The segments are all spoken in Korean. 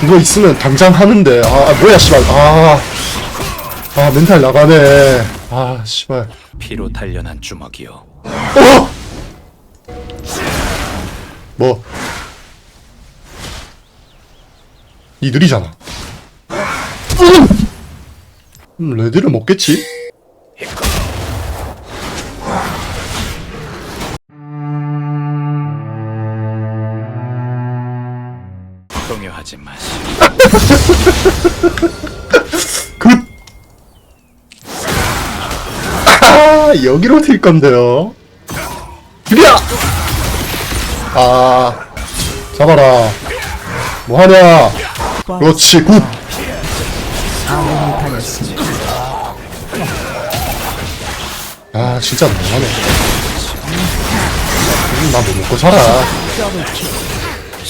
그거 있으면 당장 하는데 아, 아, 뭐야 씨발 아, 아 멘탈 나가네 아 씨발 피로 단련한 주먹이요. 어! 뭐? 이들이잖아. 음, 레드를 먹겠지? 하지 마시. 굿! 아, 여기로 튈 건데요. 죽여! 아, 잡아라. 뭐 하냐? 그렇지, 굿! 아, 진짜 너무하네. 음, 나뭐 먹고 살아.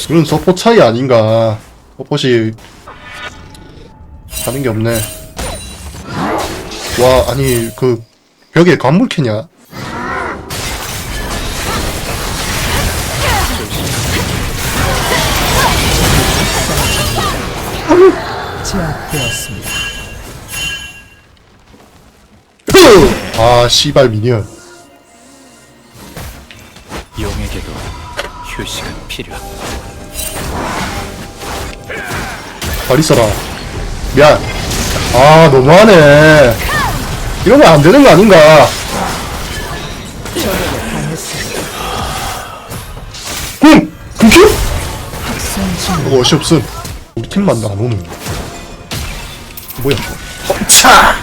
이건 서포 차이 아닌가. 서폿이 하는 게 없네. 와, 아니, 그, 벽에 관물 캐냐? 제압되었습니다. 아, 씨발 미니언. 용에게도 휴식은 필요한. 발 있어라. 미안. 아, 너무하네. 이러면 안 되는 거 아닌가? 응! 금큐? 이거 어시 없음. 우리 팀만 안 오는. 뭐야? 어, 차!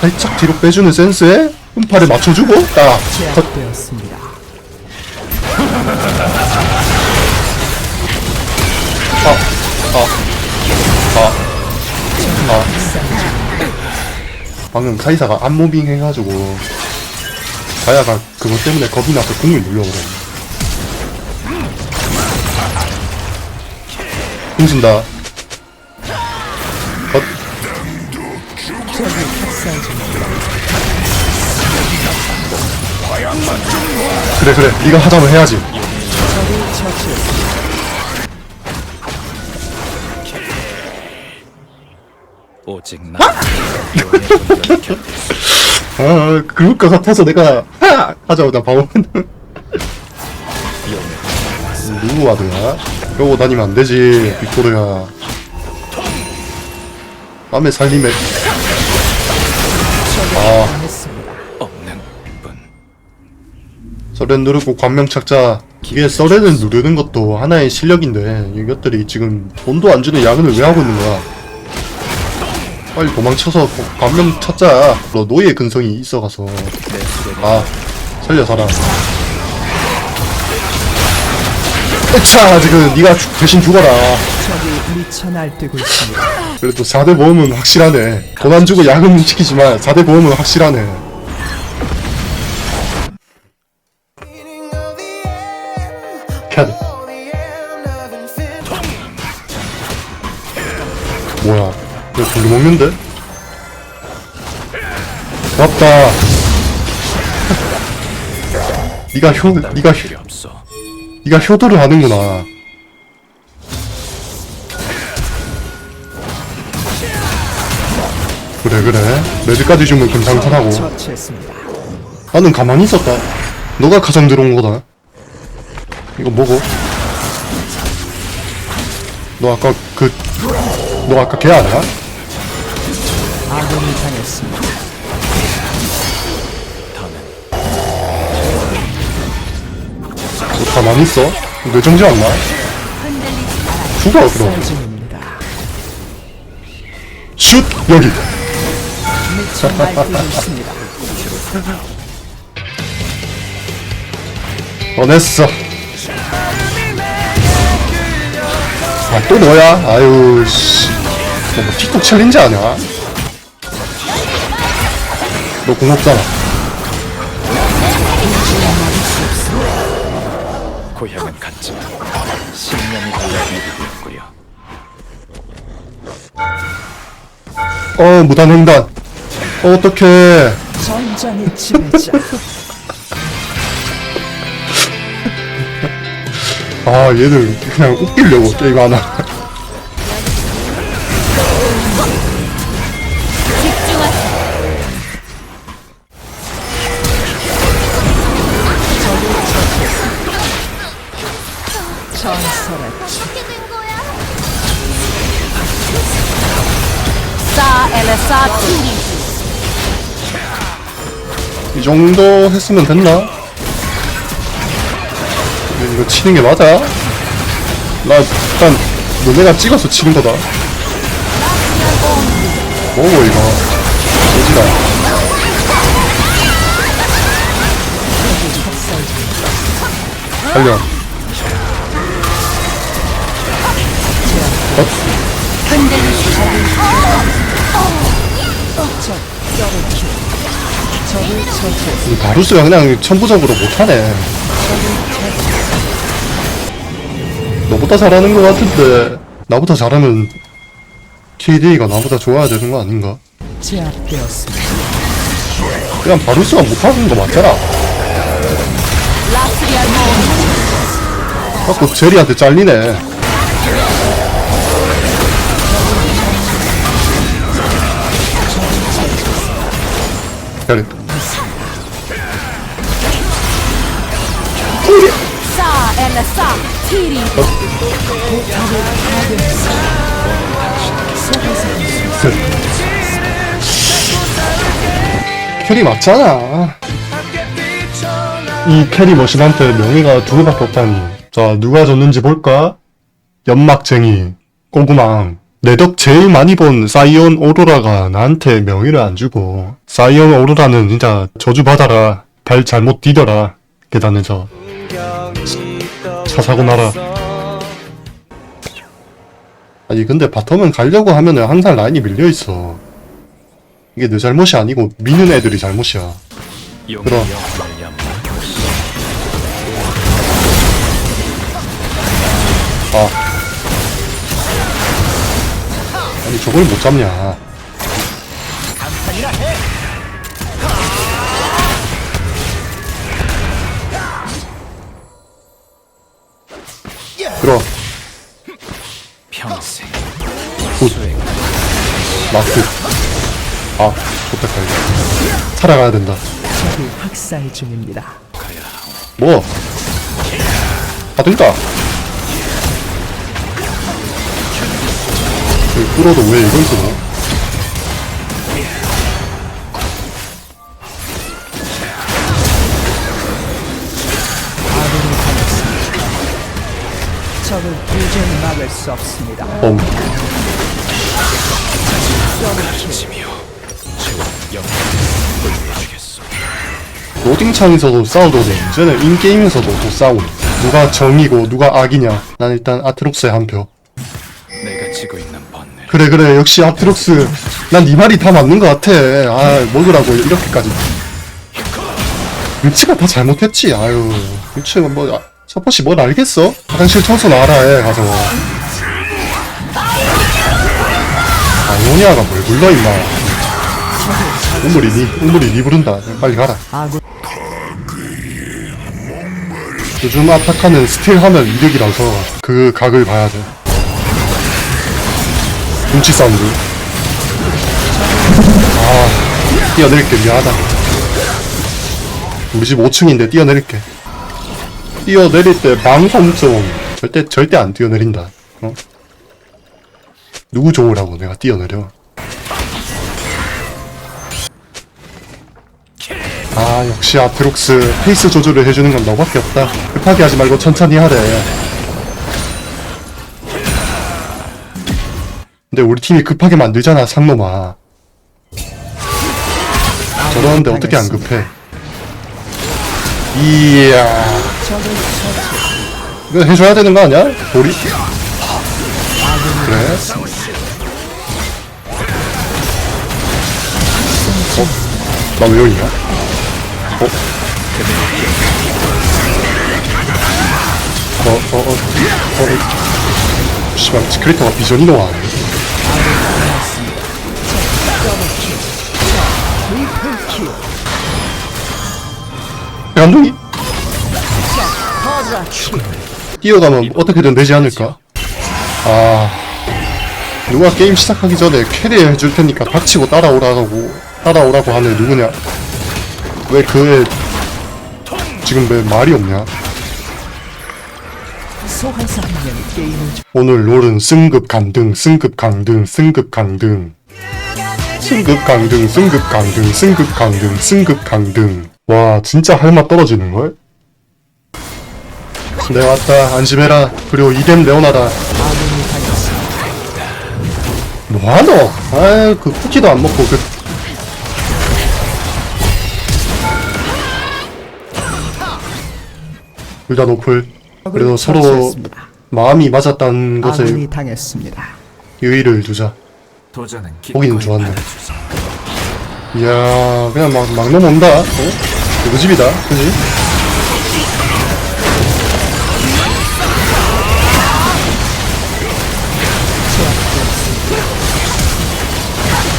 살짝 뒤로 빼주는 센스에 음파를 맞춰주고 딱 컷. 제압되었습니다. 방금 카이사가 안무빙 해가지고 자야가 그것 때문에 겁이 나서 궁을 눌려버려 궁 쓴다. 컷. 그래 그래. 네가 하자면 해야지 오직 나. 아 그럴 것 같아서 내가 하! 하자마자 바로 누구 와드야? 이러고 다니면 안 되지 빅토르야 남의 살림에 아 없는 분. 서렌 누르고 관명 찾자 이게 서렌을 누르는 것도 하나의 실력인데 이것들이 지금 돈도 안 주는 야근을 왜 하고 있는 거야 빨리 도망쳐서 관명 찾자. 너 노예 근성이 있어가서. 내 수레를 아 살려 살아 으차 지금 네가 죽- 대신 죽어라. 적이 미쳐 날뛰고 있습니다. 그래도 4대 보험은 확실하네. 돈 안 주고 야근 시키지만 4대 보험은 확실하네. 캔 뭐야 왜 돌려 먹는데? 고맙다 니가 효 니가 효, 없어. 니가 효도를 하는구나 그래 그래 레드까지 주면 처치했습니다. 나는 가만히 있었다 너가 가장 들어온 거다 이거 뭐고? 너 아까 그 너 아까 걔 아니야? 아군이 당했습니다. 너 가만히 있어? 뇌 정지 안 나? 죽어 그럼 사진입니다. 슛! 여기 미쳐 날뛰고 있습니다. 꺼냈어 아 또 너야? 아유 씨. 너뭐 틱톡 챌린지 아냐? 너 공업잖아 고향은 같지만 신념이 달라진 일이었고요. 어 무단 횡단 어, 어떡해 전장의 지배자. 아 얘들 그냥 웃기려고 게임 하나 이 정도 했으면 됐나? 이거- 치는 게 맞아? 나 일단 너네가 찍어서 치는 거다 뭐고 이거 오지다 달려 어? 처치했습니다. 이 바루스가 그냥 천부적으로 못하네 너보다 잘하는 것 같은데 나보다 잘하면 KDA가 나보다 좋아야 되는 거 아닌가? 그냥 바루스가 못하는 거 맞잖아 자꾸 제리한테 잘리네 엘레사 티리 캐리 맞잖아. 이 캐리 머신한테 명예가 두 개밖에 없다니. 자, 누가 졌는지 볼까? 연막쟁이, 꼬구망. 내덕 제일 많이 본 사이온 오로라가 나한테 명예를 안 주고, 사이온 오로라는 진짜 저주받아라. 발 잘못 디뎌라. 계단에서. 차 사고 나라. 아니, 근데 바텀은 가려고 하면은 항상 라인이 밀려있어. 이게 내 잘못이 아니고 미는 애들이 잘못이야. 그럼. 아. 아니 저걸 못 잡냐. 들어. 평생 굿. 마크. 아, 좋다 가야 살아가야 된다. 적이 학살 중입니다. 뭐? 하든가. 뚫어도 왜 이걸. 적을 도저히 막을 수 없습니다. 뻥. 보여주겠소 로딩창에서도 싸우더니 이제는 인게임에서도 또 싸우네. 누가 정이고 누가 악이냐. 난 일단 아트록스에 한 표. 내가 지고 번뇌를 그래 그래 역시 아트록스. 난 네 말이 다 맞는 것 같아. 아 먹으라고 이렇게까지. 유치가 다 잘못했지. 아유 유치가 뭐 아, 서포시 뭘 알겠어? 화장실 청소 나와라 해 가서. 아 요니아가 뭘 불러 임마. 우물이 니 우물이 니 부른다. 빨리 가라. 요즘 아타카는 스틸하면 이득이라서 그 각을 봐야 돼. 눈치 사운드. 아, 뛰어내릴게 미안하다. 우리 집 5층인데 뛰어내릴게. 뛰어내릴 때 방송 좀 절대 절대 안 뛰어내린다. 어? 누구 좋으라고 내가 뛰어내려. 아 역시 아트록스 페이스 조절을 해주는 건 너밖에 없다 급하게 하지 말고 천천히 하래 근데 우리 팀이 급하게 만들잖아 상놈아 저러는데 어떻게 안 급해 이야 이거 해줘야 되는 거 아니야? 도리? 그래? 어? 나왜 여기냐? 어? 어, 어, 어, 어, 어. 씨발, 스크리터가 비전이 나와. 감독이? 뛰어가면 어떻게든 되지 않을까? 아 누가 게임 시작하기 전에 캐리 해 줄 테니까 닥치고 따라오라고 따라오라고 하는 누구냐? 왜 그애 지금 왜 말이 없냐? 오늘 롤은 승급 강등, 승급 강등, 승급 강등. 승급 강등, 승급 강등, 승급 강등, 승급 강등. 와, 진짜 할 맛 떨어지는걸? 네, 왔다. 안심해라. 그리고 이뎀 레오나다. 뭐하노? 아이, 그 쿠키도 안 먹고, 그. 둘다 노플. 그래도 서로. 마음이 맞았다는 것에 아군이 당했습니다. 유의를 두자. 도전은 보기는 기꺼이 좋았네. 받아주지. 이야 그냥 막, 막 넘어온다 어? 누구 집이다 그지?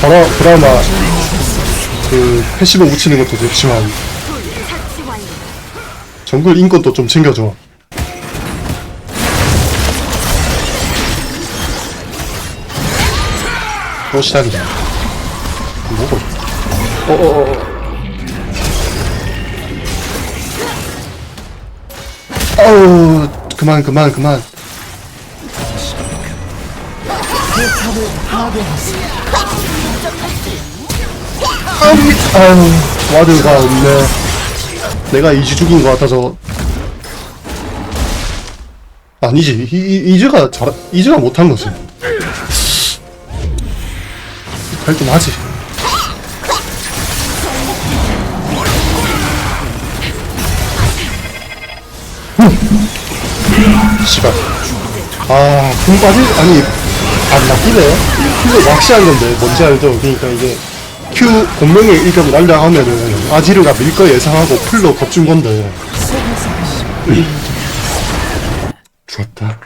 바로 드라마 그 패시브 묻히는 것도 좋지만 정글 인권도 좀 챙겨줘 또 시작이다. 뭐고 어어어 아우 그만 그만 그만. 아유 와드가 없네. 내가 이지 죽인 것 같아서. 아니지. 이, 이, 이즈가 잘 이즈가 못한 거지 할좀 하지 씨발. 아, 공 빠질, 아니, 안 낚이네. 큐를 왁시한 건데, 뭔지 알죠? 그러니까 이게, 큐 공명의 일격 날려 하면은, 아지르가 밀 거 예상하고 풀로 겁준 건데, 명.